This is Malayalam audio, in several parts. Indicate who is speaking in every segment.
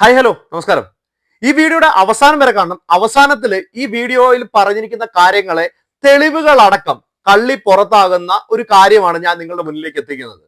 Speaker 1: ഹായ് ഹലോ നമസ്കാരം. ഈ വീഡിയോയുടെ അവസാനം വരെ കാണണം. അവസാനത്തിൽ ഈ വീഡിയോയിൽ പറഞ്ഞിരിക്കുന്ന കാര്യങ്ങളെ തെളിവുകളടക്കം കള്ളി പുറത്താകുന്ന ഒരു കാര്യമാണ് ഞാൻ നിങ്ങളുടെ മുന്നിലേക്ക് എത്തിക്കുന്നത്.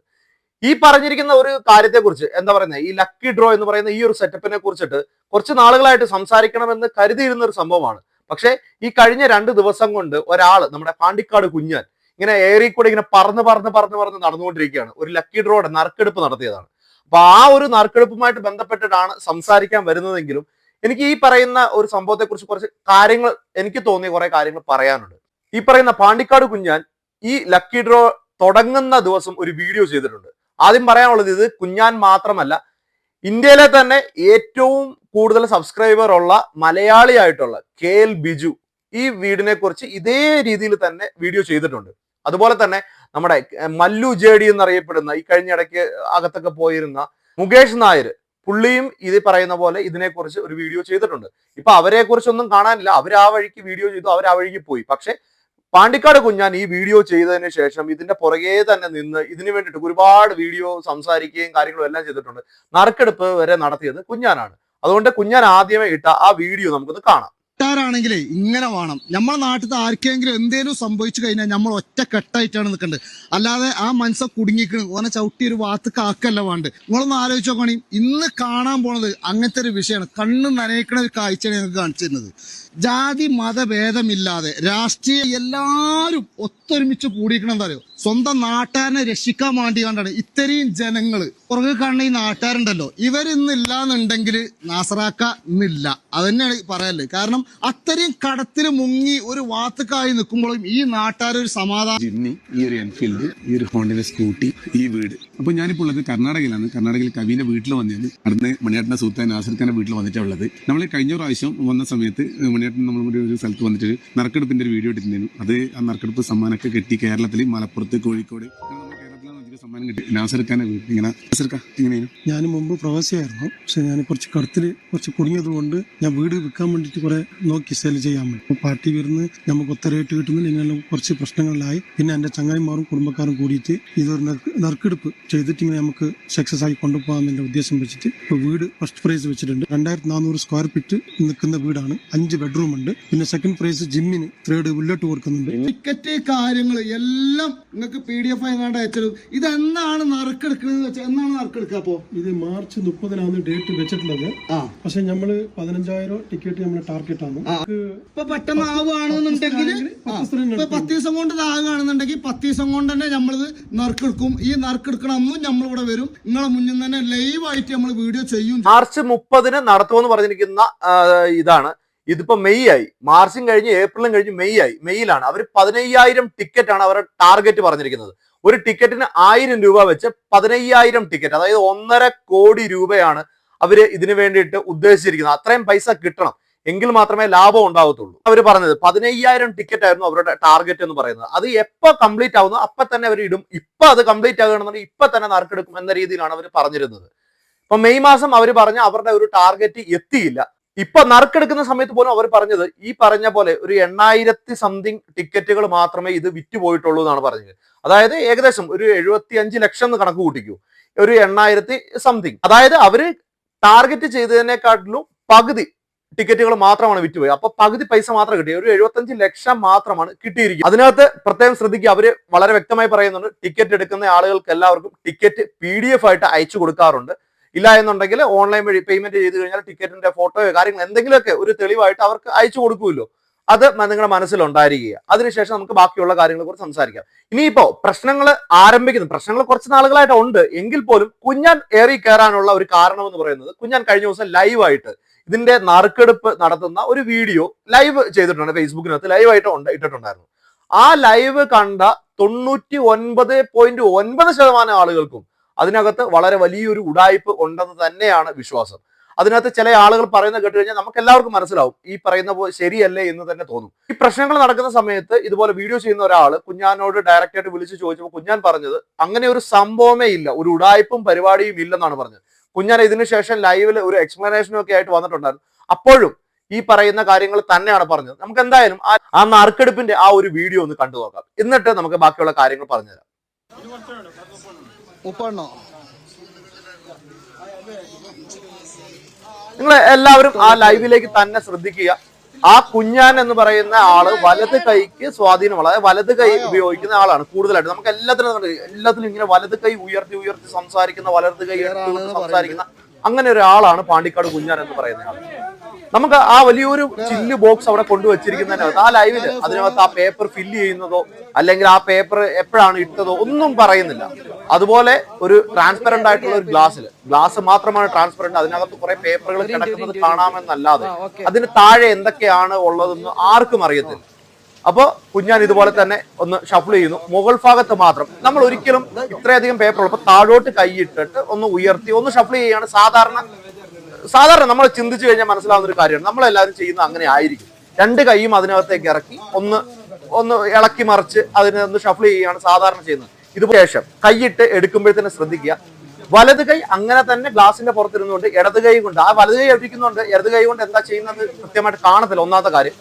Speaker 1: ഈ പറഞ്ഞിരിക്കുന്ന ഒരു കാര്യത്തെക്കുറിച്ച് എന്താ പറയുന്നത് ഈ ലക്കി ഡ്രോ എന്ന് പറയുന്ന ഈ ഒരു സെറ്റപ്പിനെ കുറിച്ചിട്ട് കുറച്ച് നാളുകളായിട്ട് സംസാരിക്കണമെന്ന് കരുതിയിരുന്ന ഒരു സംഭവമാണ്. പക്ഷേ ഈ കഴിഞ്ഞ രണ്ട് ദിവസം കൊണ്ട് ഒരാൾ നമ്മുടെ പാണ്ടിക്കാട് കുഞ്ഞാൻ ഇങ്ങനെ ഏറി കൂടെ ഇങ്ങനെ പറന്ന് പറന്ന് പറന്ന് പറന്ന് നടന്നുകൊണ്ടിരിക്കുകയാണ്. ഒരു ലക്കി ഡ്രോയുടെ നറുക്കെടുപ്പ് നടത്തിയതാണ്. അപ്പൊ ആ ഒരു നറുക്കെടുപ്പുമായിട്ട് ബന്ധപ്പെട്ടിട്ടാണ് സംസാരിക്കാൻ വരുന്നതെങ്കിലും എനിക്ക് ഈ പറയുന്ന ഒരു സംഭവത്തെ കുറിച്ച് കുറച്ച് കാര്യങ്ങൾ എനിക്ക് തോന്നിയ കുറെ കാര്യങ്ങൾ പറയാനുണ്ട്. ഈ പറയുന്ന പാണ്ടിക്കാട് കുഞ്ഞാൻ ഈ ലക്കി ഡ്രോ തുടങ്ങുന്ന ദിവസം ഒരു വീഡിയോ ചെയ്തിട്ടുണ്ട്. ആദ്യം പറയാനുള്ളത് ഇത് കുഞ്ഞാൻ മാത്രമല്ല ഇന്ത്യയിലെ തന്നെ ഏറ്റവും കൂടുതൽ സബ്സ്ക്രൈബർ ഉള്ള മലയാളിയായിട്ടുള്ള കെ എൽ ബിജു ഈ വീടിനെ കുറിച്ച് ഇതേ രീതിയിൽ തന്നെ വീഡിയോ ചെയ്തിട്ടുണ്ട്. അതുപോലെ തന്നെ നമ്മുടെ മല്ലു ജെ ഡി എന്നറിയപ്പെടുന്ന ഈ കഴിഞ്ഞ ഇടയ്ക്ക് അകത്തൊക്കെ പോയിരുന്ന മുകേഷ് നായർ. പുള്ളിയും ഇത് പറയുന്ന പോലെ ഇതിനെക്കുറിച്ച് ഒരു വീഡിയോ ചെയ്തിട്ടുണ്ട്. ഇപ്പൊ അവരെ കുറിച്ചൊന്നും കാണാനില്ല. അവർ ആ വഴിക്ക് വീഡിയോ ചെയ്തു അവർ ആ വഴിക്ക് പോയി. പക്ഷെ പാണ്ടിക്കാട് കുഞ്ഞാൻ ഈ വീഡിയോ ചെയ്തതിന് ശേഷം ഇതിന്റെ പുറകെ തന്നെ നിന്ന് ഇതിനു വേണ്ടിയിട്ട് ഒരുപാട് വീഡിയോ സംസാരിക്കുകയും കാര്യങ്ങളും എല്ലാം ചെയ്തിട്ടുണ്ട്. നറുക്കെടുപ്പ് വരെ നടത്തിയത് കുഞ്ഞാനാണ്. അതുകൊണ്ട് കുഞ്ഞാൻ ആദ്യമേ ഇട്ട ആ വീഡിയോ നമുക്കൊന്ന് കാണാം. ാണെങ്കിലേ
Speaker 2: ഇങ്ങനെ വേണം. നമ്മളെ നാട്ടിൽ ആർക്കെങ്കിലും എന്തേലും സംഭവിച്ചു കഴിഞ്ഞാൽ നമ്മൾ ഒറ്റ കെട്ടായിട്ടാണ് നിൽക്കേണ്ടത് അല്ലാതെ ആ മനസ്സ കുടുങ്ങിക്കണ്. ഓനെ ചവിട്ടി ഒരു വാത്ത് കാക്കല്ല വേണ്ട നിങ്ങളൊന്ന് ആലോചിച്ച് നോക്കണേ. ഇന്ന് കാണാൻ പോണത് അങ്ങനത്തെ ഒരു വിഷയമാണ്. കണ്ണ് നനയിക്കണ ഒരു കാഴ്ചയാണ് ഞങ്ങൾക്ക് കാണിച്ചിരുന്നത് ജാതി മതഭേദമില്ലാതെ രാഷ്ട്രീയ എല്ലാവരും ഒത്തൊരുമിച്ച് കൂടിയിരിക്കണം എന്താ അറിയോ? സ്വന്തം നാട്ടുകാരനെ രക്ഷിക്കാൻ വേണ്ടി കണ്ടാണ് ഇത്രയും ജനങ്ങൾ പുറകെ കാണുന്ന ഈ നാട്ടുകാരുണ്ടല്ലോ ഇവരിന്നില്ല എന്നുണ്ടെങ്കിൽ നാസറാക്ക ഇന്നില്ല. അതന്നെയാണ് പറയല്ലേ കാരണം അത്രയും കടത്തിൽ മുങ്ങി ഒരു വാത്തുക്കായി നിൽക്കുമ്പോഴും ഈ നാട്ടുകാരൊരു സമാധാനം.
Speaker 3: ജിന്നി ഈ ഒരു എൻഫീൽഡ് ഈ ഒരു ഹോണ്ടിന്റെ സ്കൂട്ടി ഈ വീട്. അപ്പൊ ഞാനിപ്പോൾ ഉള്ളത് കർണാടകയിലാണ്. കർണാടകയിൽ കവിന്റെ വീട്ടിൽ വന്നത് അവിടുന്ന് മണിയാട്ടന്റെ സുഹൃത്തായ നാസിർ ഖാന്റെ വീട്ടിൽ വന്നിട്ടുള്ളത് നമ്മൾ കഴിഞ്ഞ പ്രാവശ്യം വന്ന സമയത്ത് മണിയാട്ടൻ നമ്മൾ ഒരു സ്ഥലത്ത് വന്നിട്ട് നറുക്കെടുപ്പിന്റെ ഒരു വീഡിയോ ഇട്ടിരുന്നു അത് ആ നറുക്കെടുപ്പ് സമ്മാനമൊക്കെ കെട്ടി കേരളത്തിൽ മലപ്പുറത്ത് കോഴിക്കോട്. സമ്മാനം കിട്ടി. നാസിർ ഇങ്ങനെ നാസിർ ഖാൻ ഇങ്ങനെയാണ്
Speaker 4: ഞാൻ മുമ്പ് പ്രവാസിയായിരുന്നു. പക്ഷെ ഞാൻ കുറച്ച് കടത്തിൽ കുറച്ച് കുടുങ്ങിയത് കൊണ്ട് ഞാൻ വീട് വിൽക്കാൻ വേണ്ടിയിട്ട് കുറെ നോക്കി സെൽ ചെയ്യാൻ വേണ്ടി. പാർട്ടി വരുന്ന് നമുക്ക് ഒത്ത റേറ്റ് കിട്ടുന്നില്ല. ഇങ്ങനെ കുറച്ച് പ്രശ്നങ്ങളിലായി. പിന്നെ എന്റെ ചങ്ങായിമാരും കുടുംബക്കാരും കൂടിയിട്ട് ഇതൊരു നറുക്ക് നറുക്കെടുപ്പ് ചെയ്തിട്ട് ഇങ്ങനെ നമുക്ക് സക്സസ് ആയി കൊണ്ടുപോകാമെന്ന ഉദ്ദേശം വെച്ചിട്ട് ഇപ്പോൾ വീട് ഫസ്റ്റ് പ്രൈസ് വെച്ചിട്ടുണ്ട്. രണ്ടായിരത്തി നാനൂറ് സ്ക്വയർ ഫീറ്റ് നിൽക്കുന്ന വീടാണ്. അഞ്ച് ബെഡ്റൂം ഉണ്ട്. പിന്നെ സെക്കൻഡ് പ്രൈസ് ജിമ്മിന് ത്രേഡ് ബുള്ളറ്റ് കൊടുക്കുന്നുണ്ട്
Speaker 2: ടിക്കറ്റ് കാര്യങ്ങൾ എല്ലാം നിങ്ങൾക്ക് പി ഡി എഫ് ആയി അയച്ചത് ഇത് എന്നാണ് നറുക്കെടുക്കുന്നത് വെച്ചാൽ എന്നാണ് നറുക്കെടുക്കുക അപ്പോ?
Speaker 4: ഇത് മാർച്ച് മുപ്പതിനാണ് ഡേറ്റ് വെച്ചിട്ടുള്ളത്.
Speaker 2: ആ.
Speaker 4: പക്ഷെ നമ്മൾ പതിനഞ്ചായിരം ടിക്കറ്റ് നമ്മുടെ ടാർഗറ്റ് ആണ്
Speaker 2: ഇപ്പൊ പെട്ടെന്ന് ആവുകയാണെന്നുണ്ടെങ്കിൽ ഇപ്പൊ പത്ത് ദിവസം കൊണ്ട് ഇതാകുകയാണെന്നുണ്ടെങ്കിൽ പത്ത് ദിവസം കൊണ്ട് തന്നെ നമ്മളിത് നറുക്കെടുക്കും. ഈ നറുക്കെടുക്കണ അന്നും നമ്മളിവിടെ വരും. നിങ്ങളെ മുന്നിൽ തന്നെ ലൈവ് ആയിട്ട് നമ്മൾ വീഡിയോ ചെയ്യും
Speaker 1: മാർച്ച് മുപ്പതിന് നടത്തുമെന്ന് പറഞ്ഞിരിക്കുന്ന ഇതാണ്. ഇതിപ്പോ മെയ് ആയി. മാർച്ചും കഴിഞ്ഞ് ഏപ്രിലും കഴിഞ്ഞ് മെയ് ആയി. മെയ്യിലാണ്. അവർ പതിനയ്യായിരം ടിക്കറ്റ് ആണ് അവരുടെ ടാർഗറ്റ് പറഞ്ഞിരിക്കുന്നത്. ഒരു ടിക്കറ്റിന് ആയിരം രൂപ വെച്ച് പതിനയ്യായിരം ടിക്കറ്റ് അതായത് ഒന്നര കോടി രൂപയാണ് അവർ ഇതിനു വേണ്ടിയിട്ട് ഉദ്ദേശിച്ചിരിക്കുന്നത്. അത്രയും പൈസ കിട്ടണം. എങ്കിൽ മാത്രമേ ലാഭം ഉണ്ടാവത്തുള്ളൂ. അവർ പറഞ്ഞത് പതിനയ്യായിരം ടിക്കറ്റ് ആയിരുന്നു അവരുടെ ടാർഗറ്റ് എന്ന് പറയുന്നത്. അത് എപ്പോ കംപ്ലീറ്റ് ആവുന്നു അപ്പൊ തന്നെ അവർ ഇടും. ഇപ്പൊ അത് കംപ്ലീറ്റ് ആകുകയാണെന്നുണ്ടെങ്കിൽ ഇപ്പൊ തന്നെ നറുക്കെടുക്കും എന്ന രീതിയിലാണ് അവർ പറഞ്ഞിരുന്നത്. ഇപ്പൊ മെയ് മാസം അവർ പറഞ്ഞ അവരുടെ ഒരു ടാർഗറ്റ് എത്തിയില്ല. ഇപ്പൊ നറുക്കെടുക്കുന്ന സമയത്ത് പോലും അവർ പറഞ്ഞത് ഈ പറഞ്ഞ പോലെ ഒരു എണ്ണായിരത്തി സംതിങ് ടിക്കറ്റുകൾ മാത്രമേ ഇത് വിറ്റുപോയിട്ടുള്ളൂ എന്നാണ് പറഞ്ഞത്. അതായത് ഏകദേശം ഒരു എഴുപത്തി അഞ്ച് ലക്ഷം എന്ന് കണക്ക് കൂട്ടിക്കൂ. ഒരു എണ്ണായിരത്തി സംതിങ്. അതായത് അവർ ടാർഗറ്റ് ചെയ്തതിനെക്കാട്ടിലും പകുതി ടിക്കറ്റുകൾ മാത്രമാണ് വിറ്റുപോയി അപ്പൊ പകുതി പൈസ മാത്രം കിട്ടി. ഒരു എഴുപത്തഞ്ച് ലക്ഷം മാത്രമാണ് കിട്ടിയിരിക്കുന്നത്. അതിനകത്ത് പ്രത്യേകം ശ്രദ്ധിക്കുക അവർ വളരെ വ്യക്തമായി പറയുന്നുണ്ട് ടിക്കറ്റ് എടുക്കുന്ന ആളുകൾക്ക് എല്ലാവർക്കും ടിക്കറ്റ് പി ആയിട്ട് അയച്ചു കൊടുക്കാറുണ്ട്. ഇല്ല എന്നുണ്ടെങ്കിൽ ഓൺലൈൻ വഴി പേയ്മെന്റ് ചെയ്ത് കഴിഞ്ഞാൽ ടിക്കറ്റിന്റെ ഫോട്ടോയോ കാര്യങ്ങൾ എന്തെങ്കിലുമൊക്കെ ഒരു തെളിവായിട്ട് അവർക്ക് അയച്ചു കൊടുക്കുമല്ലോ. അത് നിങ്ങളുടെ മനസ്സിലുണ്ടായിരിക്കുക. അതിനുശേഷം നമുക്ക് ബാക്കിയുള്ള കാര്യങ്ങളെ കുറിച്ച് സംസാരിക്കാം. ഇനിയിപ്പോ പ്രശ്നങ്ങൾ ആരംഭിക്കുന്നു. പ്രശ്നങ്ങൾ കുറച്ച് നാളുകളായിട്ട് ഉണ്ട്. എങ്കിൽ പോലും കുഞ്ഞാൻ ഏറി കയറാനുള്ള ഒരു കാരണം എന്ന് പറയുന്നത് കുഞ്ഞാൻ കഴിഞ്ഞ ദിവസം ലൈവായിട്ട് ഇതിന്റെ നറുക്കെടുപ്പ് നടത്തുന്ന ഒരു വീഡിയോ ലൈവ് ചെയ്തിട്ടുണ്ട് ഫേസ്ബുക്കിനകത്ത്. ലൈവായിട്ട് ഇട്ടിട്ടുണ്ടായിരുന്നു. ആ ലൈവ് കണ്ട തൊണ്ണൂറ്റി ഒൻപത് പോയിന്റ് ഒൻപത് ശതമാനം ആളുകൾക്കും അതിനകത്ത് വളരെ വലിയൊരു ഉടായ്പ് ഉണ്ടെന്ന് തന്നെയാണ് വിശ്വാസം. അതിനകത്ത് ചില ആളുകൾ പറയുന്നത് കേട്ട് കഴിഞ്ഞാൽ നമുക്ക് എല്ലാവർക്കും മനസ്സിലാവും ഈ പറയുന്ന പോലെ ശരിയല്ലേ എന്ന് തന്നെ തോന്നും. ഈ പ്രശ്നങ്ങൾ നടക്കുന്ന സമയത്ത് ഇതുപോലെ വീഡിയോ ചെയ്യുന്ന ഒരാൾ കുഞ്ഞാനോട് ഡയറക്റ്റായിട്ട് വിളിച്ച് ചോദിച്ചപ്പോൾ കുഞ്ഞാൻ പറഞ്ഞത് അങ്ങനെ ഒരു സംഭവമേ ഇല്ല ഒരു ഉടായ്പും പരിപാടിയും ഇല്ലെന്നാണ് പറഞ്ഞത്. കുഞ്ഞാൻ ഇതിനു ശേഷം ലൈവിൽ ഒരു എക്സ്പ്ലനേഷനും ഒക്കെ ആയിട്ട് വന്നിട്ടുണ്ടായിരുന്നു. അപ്പോഴും ഈ പറയുന്ന കാര്യങ്ങൾ തന്നെയാണ് പറഞ്ഞത്. നമുക്ക് എന്തായാലും ആ- ആ നറുക്കെടുപ്പിന്റെ ആ ഒരു വീഡിയോ ഒന്ന് കണ്ടു നോക്കാം എന്നിട്ട് നമുക്ക് ബാക്കിയുള്ള കാര്യങ്ങൾ പറഞ്ഞുതരാം.
Speaker 2: മുപ്പെണ്ണോ
Speaker 1: നിങ്ങൾ എല്ലാവരും ആ ലൈവിലേക്ക് തന്നെ ശ്രദ്ധിക്കുക. ആ കുഞ്ഞാൻ എന്ന് പറയുന്ന ആൾ വലത് കൈക്ക് സ്വാധീനമുള്ള അതായത് വലത് കൈ ഉപയോഗിക്കുന്ന ആളാണ് കൂടുതലായിട്ട്. നമുക്ക് എല്ലാത്തിനും. എല്ലാത്തിലും ഇങ്ങനെ വലത് കൈ ഉയർത്തി ഉയർത്തി സംസാരിക്കുന്ന വലത് കൈ സംസാരിക്കുന്ന അങ്ങനെ ഒരാളാണ് പാണ്ടിക്കാട് കുഞ്ഞാൻ എന്ന് പറയുന്ന ആൾ നമുക്ക് ആ വലിയൊരു ചില്ല് ബോക്സ് അവിടെ കൊണ്ടുവച്ചിരിക്കുന്നതിനകത്ത് ആ ലൈവിൽ അതിനകത്ത് ആ പേപ്പർ ഫില്ല് ചെയ്യുന്നതോ അല്ലെങ്കിൽ ആ പേപ്പർ എപ്പോഴാണ് ഇട്ടതോ ഒന്നും പറയുന്നില്ല. അതുപോലെ ഒരു ട്രാൻസ്പെറന്റ് ആയിട്ടുള്ള ഒരു ഗ്ലാസ്സിൽ ഗ്ലാസ് മാത്രമാണ് ട്രാൻസ്പെറന്റ് അതിനകത്ത് കുറെ പേപ്പറുകൾ കിടക്കുന്നത് കാണാമെന്നല്ലാതെ. അതിന് താഴെ എന്തൊക്കെയാണ് ഉള്ളതെന്ന് ആർക്കും അറിയത്തില്ല. അപ്പോ കുഞ്ഞാൻ ഇതുപോലെ തന്നെ ഒന്ന് ഷഫിൾ ചെയ്യുന്നു. മുകൾ ഭാഗത്ത് മാത്രം. നമ്മൾ ഒരിക്കലും ഇത്രയധികം പേപ്പർ ഉള്ളപ്പോൾ താഴോട്ട് കൈയിട്ടിട്ട് ഒന്ന് ഉയർത്തി ഒന്ന് ഷഫിൾ ചെയ്യുകയാണ് സാധാരണ സാധാരണ നമ്മൾ ചിന്തിച്ചു കഴിഞ്ഞാൽ മനസ്സിലാവുന്ന ഒരു കാര്യമാണ്. നമ്മളെല്ലാവരും ചെയ്യുന്നത് അങ്ങനെ ആയിരിക്കും. രണ്ട് കൈയും അതിനകത്തേക്ക് ഇറക്കി ഒന്ന് ഒന്ന് ഇളക്കി മറിച്ച് അതിനെ ഒന്ന് ഷഫിൾ ചെയ്യുകയാണ് സാധാരണ ചെയ്യുന്നത്. ഇത് ശേഷം കൈയിട്ട് എടുക്കുമ്പോഴത്തേനെ ശ്രദ്ധിക്കുക. വലത് കൈ അങ്ങനെ തന്നെ ഗ്ലാസിന്റെ പുറത്തിരുന്നുകൊണ്ട് ഇടത് കൈ കൊണ്ട് ആ വലത് കൈ എടുക്കുന്നുണ്ട് ഇടത് കൈ കൊണ്ട് എന്താ ചെയ്യുന്നത് കൃത്യമായിട്ട് കാണത്തില്ല ഒന്നാമത്തെ കാര്യം.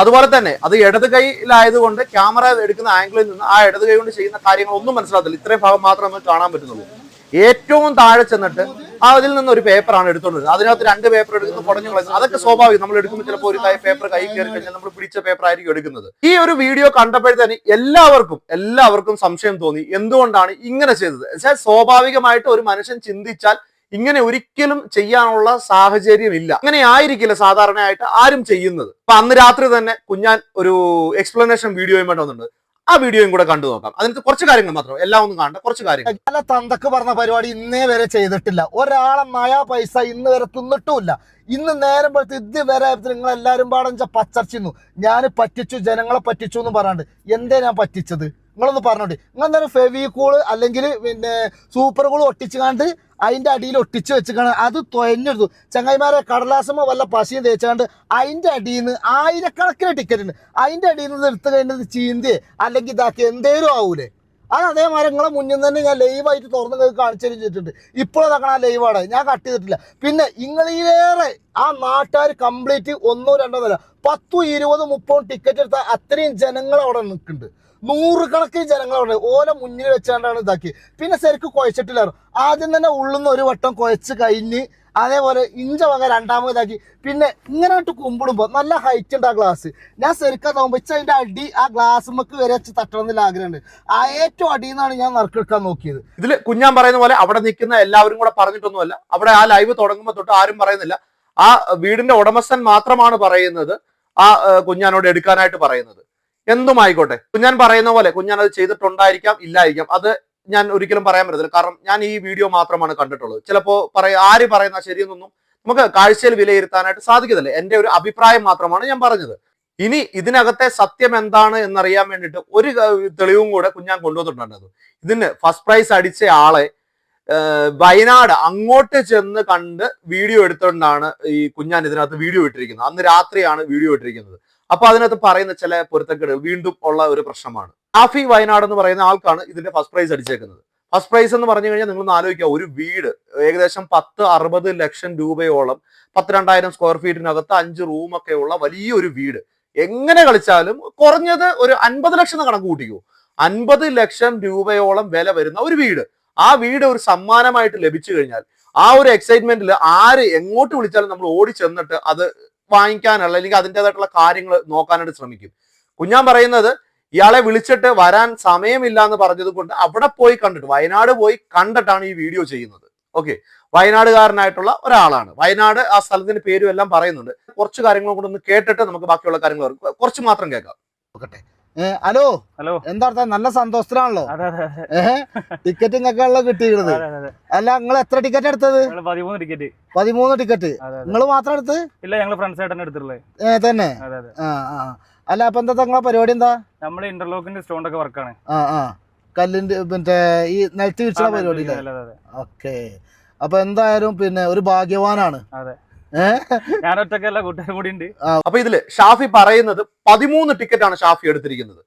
Speaker 1: അതുപോലെ തന്നെ അത് ഇടത് കൈയിലായതുകൊണ്ട് ക്യാമറ എടുക്കുന്ന ആംഗിളിൽ നിന്ന് ആ ഇടത് കൈ കൊണ്ട് ചെയ്യുന്ന കാര്യങ്ങൾ ഒന്നും മനസ്സിലാകത്തില്ല. ഇത്രയും ഭാഗം മാത്രമേ നമുക്ക് കാണാൻ പറ്റുന്നുള്ളൂ. ഏറ്റവും താഴെ ചെന്നിട്ട് അതിൽ നിന്ന് ഒരു പേപ്പറാണ് എടുത്തുകൊണ്ടിരുന്നത് അതിനകത്ത് രണ്ട് പേപ്പർ എടുക്കുന്ന പൊടഞ്ഞു ക്ലാസ് അതൊക്കെ സ്വാഭാവികം. നമ്മൾ എടുക്കുമ്പോൾ ചിലപ്പോൾ ഒരു പേപ്പർ കൈ കയറി കഴിഞ്ഞാൽ നമ്മൾ പിടിച്ച പേപ്പർ ആയിരിക്കും എടുക്കുന്നത്. ഈ ഒരു വീഡിയോ കണ്ടപ്പോഴത്തേന് എല്ലാവർക്കും എല്ലാവർക്കും സംശയം തോന്നി. എന്തുകൊണ്ടാണ് ഇങ്ങനെ ചെയ്തത്? എന്നുവെച്ചാൽ സ്വാഭാവികമായിട്ട് ഒരു മനുഷ്യൻ ചിന്തിച്ചാൽ ഇങ്ങനെ ഒരിക്കലും ചെയ്യാനുള്ള സാഹചര്യം ഇല്ല. അങ്ങനെ ആയിരിക്കില്ല സാധാരണയായിട്ട് ആരും ചെയ്യുന്നത്. അപ്പൊ അന്ന് രാത്രി തന്നെ കുഞ്ഞാൻ ഒരു എക്സ്പ്ലനേഷൻ വീഡിയോയും വേണ്ടി വന്നിട്ടുണ്ട്. ആ വീഡിയോയും കൂടെ കണ്ടു നോക്കാം. അതിനകത്ത് കുറച്ച് കാര്യങ്ങൾ മാത്രം. എല്ലാം ഒന്നും കാണണ്ട. കുറച്ച് കാര്യങ്ങൾ.
Speaker 2: പല തന്തക്ക് പറഞ്ഞ പരിപാടി ഇന്നേ വരെ ചെയ്തിട്ടില്ല. ഒരാളെ നയാ പൈസ ഇന്ന് വരെ തിന്നിട്ടുമില്ല. ഇന്ന് നേരം പോലത്തെ ഇത് വരെ നിങ്ങൾ എല്ലാരും പാടം പച്ചർച്ചിന്നു. ഞാൻ പറ്റിച്ചു ജനങ്ങളെ പറ്റിച്ചു എന്ന് പറയാണ്ട്. എന്തേ ഞാൻ പറ്റിച്ചത്? നിങ്ങളൊന്ന് പറഞ്ഞോട്ടെ. നിങ്ങൾ എന്തായാലും ഫെവിക്കൂൾ അല്ലെങ്കിൽ പിന്നെ സൂപ്പർ കൂൾ ഒട്ടിച്ചു കണ്ട് അതിന്റെ അടിയിൽ ഒട്ടിച്ച് വെച്ചിക്കാണ് അത് തൊയഞ്ഞെടുത്തു. ചങ്ങായിമാരെ കടലാസമോ വല്ല പശയും തേച്ചാണ്ട് അതിന്റെ അടിയിൽ നിന്ന് ആയിരക്കണക്കിന് ടിക്കറ്റ് ഉണ്ട്. അതിന്റെ അടിയിൽ നിന്ന് എടുത്തു കഴിഞ്ഞത് ചീന്തിയെ. അല്ലെങ്കിൽ ഇതാക്കി എന്തേലും ആവൂലേ. അത് അതേമാതിരി നിങ്ങളെ മുന്നിൽ തന്നെ ഞാൻ ലൈവായിട്ട് തുറന്ന് നിങ്ങൾക്ക് കാണിച്ചു ചെയ്തിട്ടുണ്ട്. ഇപ്പോൾ ആ ലൈവാണ് ഞാൻ കട്ട് ചെയ്തിട്ടില്ല. പിന്നെ ഇങ്ങളിലേറെ ആ നാട്ടുകാർ കംപ്ലീറ്റ് ഒന്നോ രണ്ടോ നില പത്തും ഇരുപതും മുപ്പതും ടിക്കറ്റ് എടുത്ത അത്രയും ജനങ്ങൾ അവിടെ നിൽക്കുന്നുണ്ട്. നൂറുകണക്കിന് ജനങ്ങളുണ്ട്. ഓല മുന്നിൽ വെച്ചാണ്ടാണ് ഇതാക്കി. പിന്നെ ശരിക്കും കുഴച്ചിട്ടില്ലായിരുന്നു ആദ്യം തന്നെ ഉള്ളുന്ന ഒരു വട്ടം കുഴച്ച് കഴിഞ്ഞ് അതേപോലെ ഇഞ്ച വക രണ്ടാമതാക്കി പിന്നെ ഇങ്ങനെ ഇട്ട് കുമ്പിടുമ്പോൾ നല്ല ഹൈറ്റ് ഉണ്ട് ആ ഗ്ലാസ് ഞാൻ ശരിക്കാൻ നോമ്പിച്ച അതിന്റെ അടി ആ ഗ്ലാസ്മക്ക് വരെ വെച്ച് തട്ടണം എന്നുള്ള ആഗ്രഹമുണ്ട്. ആ ഏറ്റവും അടിയിൽ നിന്നാണ് ഞാൻ നറുക്കെടുക്കാൻ നോക്കിയത്.
Speaker 1: ഇതിൽ കുഞ്ഞാൻ പറയുന്ന പോലെ അവിടെ നിൽക്കുന്ന എല്ലാവരും കൂടെ പറഞ്ഞിട്ടൊന്നുമല്ല. അവിടെ ആ ലൈവ് തുടങ്ങുമ്പോൾ തൊട്ട് ആരും പറയുന്നില്ല. ആ വീടിന്റെ ഉടമസ്ഥൻ മാത്രമാണ് പറയുന്നത്. ആ കുഞ്ഞാനോട് എടുക്കാനായിട്ട് പറയുന്നത്. എന്തും ആയിക്കോട്ടെ കുഞ്ഞാൻ പറയുന്ന പോലെ കുഞ്ഞാൻ അത് ചെയ്തിട്ടുണ്ടായിരിക്കാം ഇല്ലായിരിക്കാം. അത് ഞാൻ ഒരിക്കലും പറയാൻ പറ്റത്തില്ല. കാരണം ഞാൻ ഈ വീഡിയോ മാത്രമാണ് കണ്ടിട്ടുള്ളത്. ചിലപ്പോ പറയ ആര് പറയുന്ന ശരിയെന്നൊന്നും നമുക്ക് കാഴ്ചയിൽ വിലയിരുത്താനായിട്ട് സാധിക്കത്തില്ല. എന്റെ ഒരു അഭിപ്രായം മാത്രമാണ് ഞാൻ പറഞ്ഞത്. ഇനി ഇതിനകത്തെ സത്യം എന്താണ് എന്നറിയാൻ വേണ്ടിയിട്ട് ഒരു തെളിവും കൂടെ കുഞ്ഞാൻ കൊണ്ടുവന്നിട്ടുണ്ടത് ഇതിന് ഫസ്റ്റ് പ്രൈസ് അടിച്ച ആളെ വയനാട് അങ്ങോട്ട് ചെന്ന് കണ്ട് വീഡിയോ എടുത്തുകൊണ്ടാണ് ഈ കുഞ്ഞാൻ ഇതിനകത്ത് വീഡിയോ ഇട്ടിരിക്കുന്നത്. അന്ന് രാത്രിയാണ് വീഡിയോ ഇട്ടിരിക്കുന്നത്. അപ്പൊ അതിനകത്ത് പറയുന്ന ചില പൊരുത്തക്കേടുകൾ വീണ്ടും ഉള്ള ഒരു പ്രശ്നമാണ്. ആഫി വയനാട് എന്ന് പറയുന്ന ആൾക്കാണ് ഇതിന്റെ ഫസ്റ്റ് പ്രൈസ് അടിച്ചേക്കുന്നത്. ഫസ്റ്റ് പ്രൈസ് എന്ന് പറഞ്ഞു കഴിഞ്ഞാൽ നിങ്ങൾ ആലോചിക്കുക ഒരു വീട് ഏകദേശം പത്ത് അറുപത് ലക്ഷം രൂപയോളം പത്ത് രണ്ടായിരം സ്ക്വയർ ഫീറ്റിനകത്ത് അഞ്ച് റൂമൊക്കെ ഉള്ള വലിയൊരു വീട്. എങ്ങനെ കളിച്ചാലും കുറഞ്ഞത് ഒരു അൻപത് ലക്ഷം എന്ന് കണക്ക് കൂട്ടിക്കോ. അൻപത് ലക്ഷം രൂപയോളം വില വരുന്ന ഒരു വീട്. ആ വീട് ഒരു സമ്മാനമായിട്ട് ലഭിച്ചു കഴിഞ്ഞാൽ ആ ഒരു എക്സൈറ്റ്മെന്റിൽ ആര് എങ്ങോട്ട് വിളിച്ചാലും നമ്മൾ ഓടി ചെന്നിട്ട് അത് വാങ്ങിക്കാനുള്ള അല്ലെങ്കിൽ അതിന്റെതായിട്ടുള്ള കാര്യങ്ങൾ നോക്കാനായിട്ട് ശ്രമിക്കും. കുഞ്ഞാൻ പറയുന്നത് ഇയാളെ വിളിച്ചിട്ട് വരാൻ സമയമില്ല എന്ന് പറഞ്ഞത് കൊണ്ട് അവിടെ പോയി കണ്ടിട്ട് വയനാട് പോയി കണ്ടിട്ടാണ് ഈ വീഡിയോ ചെയ്യുന്നത്. ഓക്കെ. വയനാടുകാരനായിട്ടുള്ള ഒരാളാണ്. വയനാട് ആ സ്ഥലത്തിന്റെ പേരും എല്ലാം പറയുന്നുണ്ട്. കുറച്ച് കാര്യങ്ങളും കൂടെ ഒന്ന് കേട്ടിട്ട് നമുക്ക് ബാക്കിയുള്ള കാര്യങ്ങൾ കുറച്ച് മാത്രം കേൾക്കാം.
Speaker 2: ഹലോ?
Speaker 5: ഹലോ.
Speaker 2: എന്താ അർത്ഥം നല്ല സന്തോഷത്തിലാണല്ലോ.
Speaker 5: അതെ അതെ ഉള്ള
Speaker 2: ഏഹ് ടിക്കറ്റ് കിട്ടിയിരുന്നത് അല്ല നിങ്ങൾ എത്ര ടിക്കറ്റ് എടുത്തത്?
Speaker 5: പതിമൂന്ന് ടിക്കറ്റ്.
Speaker 2: പതിമൂന്ന് ടിക്കറ്റ്. നിങ്ങൾ മാത്രം എടുത്ത്
Speaker 5: ഇല്ല ഞങ്ങൾ ഫ്രണ്ട്സ് ആയിട്ട് തന്നെ എടുത്തിട്ടുള്ളത്.
Speaker 2: ഏ തന്നെ.
Speaker 5: അതെ അതെ.
Speaker 2: ആ ആ. അല്ല അപ്പൊ എന്താ നിങ്ങളെ പരിപാടി എന്താ?
Speaker 5: നമ്മൾ ഇന്റർലോക്കിന്റെ സ്റ്റോൺ ഒക്കെ വർക്കാണ്
Speaker 2: ആ ആ. കല്ലിന്റെ മറ്റേ ഈ നെൽത്തി വിരിച്ചുള്ള പരിപാടി ഓക്കെ. അപ്പൊ എന്തായാലും പിന്നെ ഒരു ഭാഗ്യവാനാണ്.
Speaker 5: അതെ. ഞാൻ ഒറ്റക്കല്ല കൂട്ടുകാരും കൂടി ഉണ്ട്
Speaker 1: അപ്പൊ ഇതിൽ ഷാഫി പറയുന്നത് പതിമൂന്ന് ടിക്കറ്റ് ആണ് ഷാഫി എടുത്തിരിക്കുന്നത്.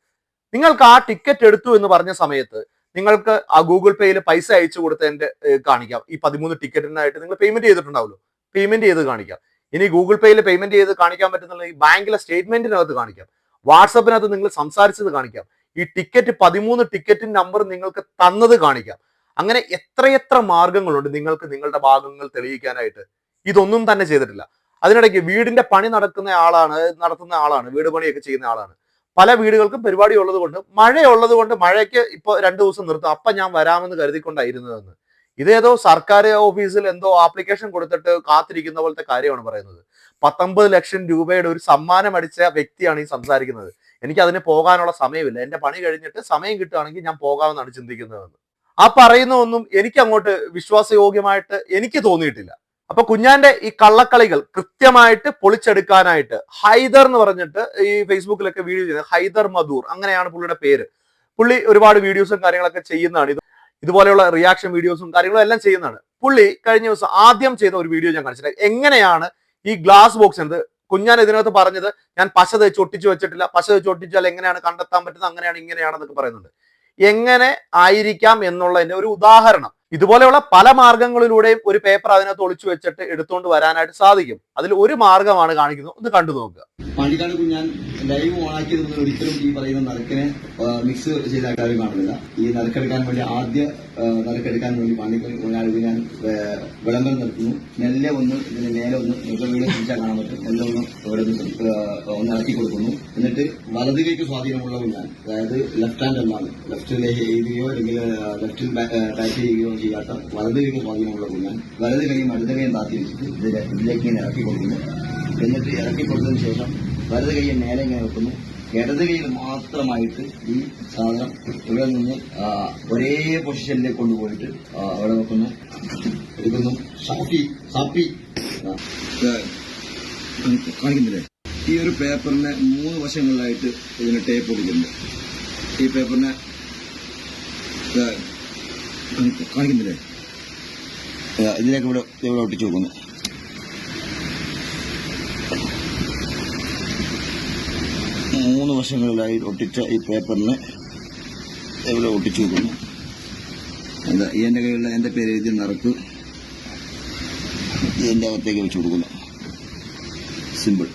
Speaker 1: നിങ്ങൾക്ക് ആ ടിക്കറ്റ് എടുത്തു എന്ന് പറഞ്ഞ സമയത്ത് നിങ്ങൾക്ക് ആ ഗൂഗിൾ പേയിൽ പൈസ അയച്ചു കൊടുത്തതിന്റെ എന്റെ കാണിക്കാം. ഈ പതിമൂന്ന് ടിക്കറ്റിനായിട്ട് നിങ്ങൾ പേയ്മെന്റ് ചെയ്തിട്ടുണ്ടാവുമല്ലോ. പേയ്മെന്റ് ചെയ്ത് കാണിക്കാം. ഇനി ഗൂഗിൾ പേയിൽ പേയ്മെന്റ് ചെയ്ത് കാണിക്കാൻ പറ്റുന്ന ഈ ബാങ്കിലെ സ്റ്റേറ്റ്മെന്റിനകത്ത് കാണിക്കാം. വാട്സപ്പിനകത്ത് നിങ്ങൾ സംസാരിച്ചത് കാണിക്കാം. ഈ ടിക്കറ്റ് പതിമൂന്ന് ടിക്കറ്റിൻ നമ്പർ നിങ്ങൾക്ക് തന്നത് കാണിക്കാം. അങ്ങനെ എത്രയെത്ര മാർഗങ്ങളുണ്ട് നിങ്ങൾക്ക് നിങ്ങളുടെ ഭാഗങ്ങൾ തെളിയിക്കാനായിട്ട്. ഇതൊന്നും തന്നെ ചെയ്തിട്ടില്ല. അതിനിടയ്ക്ക് വീടിന്റെ പണി നടക്കുന്ന ആളാണ് നടത്തുന്ന ആളാണ് വീട് പണിയൊക്കെ ചെയ്യുന്ന ആളാണ്. പല വീടുകൾക്കും പരിപാടി ഉള്ളത് കൊണ്ട് മഴയുള്ളത് കൊണ്ട് മഴയ്ക്ക് ഇപ്പൊ രണ്ടു ദിവസം നിർത്തും. അപ്പൊ ഞാൻ വരാമെന്ന് കരുതിക്കൊണ്ടായിരുന്നതെന്ന്. ഇതേതോ സർക്കാർ ഓഫീസിൽ എന്തോ ആപ്ലിക്കേഷൻ കൊടുത്തിട്ട് കാത്തിരിക്കുന്ന പോലത്തെ കാര്യമാണ് പറയുന്നത്. പത്തൊമ്പത് ലക്ഷം രൂപയുടെ ഒരു സമ്മാനം അടിച്ച വ്യക്തിയാണ് ഈ സംസാരിക്കുന്നത്. എനിക്ക് അതിന് പോകാനുള്ള സമയമില്ല. എന്റെ പണി കഴിഞ്ഞിട്ട് സമയം കിട്ടുകയാണെങ്കിൽ ഞാൻ പോകാമെന്നാണ് ചിന്തിക്കുന്നതെന്ന്. ആ പറയുന്ന ഒന്നും എനിക്ക് അങ്ങോട്ട് വിശ്വാസയോഗ്യമായിട്ട് എനിക്ക് തോന്നിയിട്ടില്ല. അപ്പൊ കുഞ്ഞാന്റെ ഈ കള്ളക്കളികൾ കൃത്യമായിട്ട് പൊളിച്ചെടുക്കാനായിട്ട് ഹൈദർ എന്ന് പറഞ്ഞിട്ട് ഈ ഫേസ്ബുക്കിലൊക്കെ വീഡിയോ ചെയ്യുന്നത് ഹൈദർ മധൂർ അങ്ങനെയാണ് പുള്ളിയുടെ പേര്. പുള്ളി ഒരുപാട് വീഡിയോസും കാര്യങ്ങളൊക്കെ ചെയ്യുന്നതാണ്. ഇത് ഇതുപോലെയുള്ള റിയാക്ഷൻ വീഡിയോസും കാര്യങ്ങളും എല്ലാം ചെയ്യുന്നതാണ്. പുള്ളി കഴിഞ്ഞ ദിവസം ആദ്യം ചെയ്ത ഒരു വീഡിയോ ഞാൻ കാണിച്ചിട്ടുണ്ട്. എങ്ങനെയാണ് ഈ ഗ്ലാസ് ബോക്സ് എന്ത് കുഞ്ഞാൻ ഇതിനകത്ത് പറഞ്ഞത് ഞാൻ പശ തേച്ച് ഒട്ടിച്ചു വെച്ചിട്ടില്ല. പശ തേച്ച് ഒട്ടിച്ചാൽ എങ്ങനെയാണ് കണ്ടെത്താൻ പറ്റുന്നത്? അങ്ങനെയാണ് ഇങ്ങനെയാണെന്നൊക്കെ പറയുന്നുണ്ട്. എങ്ങനെ ആയിരിക്കാം എന്നുള്ളതിന്റെ ഒരു ഉദാഹരണം. ഇതുപോലെയുള്ള പല മാർഗങ്ങളിലൂടെയും ഒരു പേപ്പർ അതിനകത്ത് ഒളിച്ചു വെച്ചിട്ട് എടുത്തുകൊണ്ട് വരാനായിട്ട് സാധിക്കും. അതിൽ ഒരു മാർഗമാണ് കാണിക്കുന്നത്. ഒന്ന് കണ്ടു നോക്കുക.
Speaker 6: ലൈവ് ഓണാക്കി നിന്ന് ഒരിക്കലും ഈ പറയുന്ന നറുക്കിനെ മിക്സ് ചെയ്ത കാര്യം കാണുന്നില്ല. ഈ നറുക്കെടുക്കാൻ വേണ്ടി ആദ്യ നറുക്കെടുക്കാൻ വേണ്ടി പാണ്ടിക്കാട് ഒരാളിത് ഞാൻ വിളംബരം നടത്തുന്നു. മെല്ലെ ഒന്ന് ഇതിന് നേരെ ഒന്ന് മൃഗവീടെ തിരിച്ചാൽ കാണാൻ പറ്റും. മെല്ലെ ഒന്ന് ഇവിടെ ഒന്ന് ഇറക്കി കൊടുക്കുന്നു. എന്നിട്ട് വലതിലേക്ക് സ്വാധീനമുള്ള ഞാൻ അതായത് ലെഫ്റ്റ് ഹാൻഡ് എന്നാണ്. ലെഫ്റ്റിൽ എഴുതുകയോ അല്ലെങ്കിൽ ലെഫ്റ്റിൽ ടൈപ്പ് ചെയ്യുകയോ ചെയ്യാത്ത വലതിലേക്ക് സ്വാധീനമുള്ള കുഞ്ഞാൻ വലത് കൈയും അടുത്ത കൈയും താത്തി വെച്ചിട്ട് ഇതിലേക്ക് ഇറക്കി കൊടുക്കുന്നു. എന്നിട്ട് ഇറക്കി കൊടുത്തതിന് ശേഷം വലത് കൈ നേരെ ഇങ്ങനെ വെക്കുന്നു. ഇടത് കൈയിൽ മാത്രമായിട്ട് ഈ സാധനം ഇവിടെ നിന്ന് ഒരേ പൊസിഷനിലേക്ക് കൊണ്ടുപോയിട്ട് അവിടെ വെക്കുന്നു. എടുക്കുന്നു. ഷാപ്പി ആ, കാണിക്കുന്നില്ലേ? ഈ ഒരു പേപ്പറിനെ മൂന്ന് വശങ്ങളിലായിട്ട് ഇതിന് ടേപ്പ് കൊടുക്കുന്നുണ്ട് ഈ പേപ്പറിനെ കാണിക്കുന്നില്ലേ? ഇതിലേക്ക് ഇവിടെ ഇവിടെ ഒട്ടിച്ചു വെക്കുന്നു. മൂന്ന് വശങ്ങളിലായി ഒട്ടിച്ച ഈ പേപ്പറിന് ഇവിടെ ഒട്ടിച്ചു കൊടുക്കുന്നു എന്താ ഈ എന്റെ കയ്യിലുള്ള എന്റെ പേര് എഴുതി നിറക്ക്. ഇതിന്റെ അകത്തേക്ക് വെച്ച് കൊടുക്കുന്നു. സിമ്പിൾ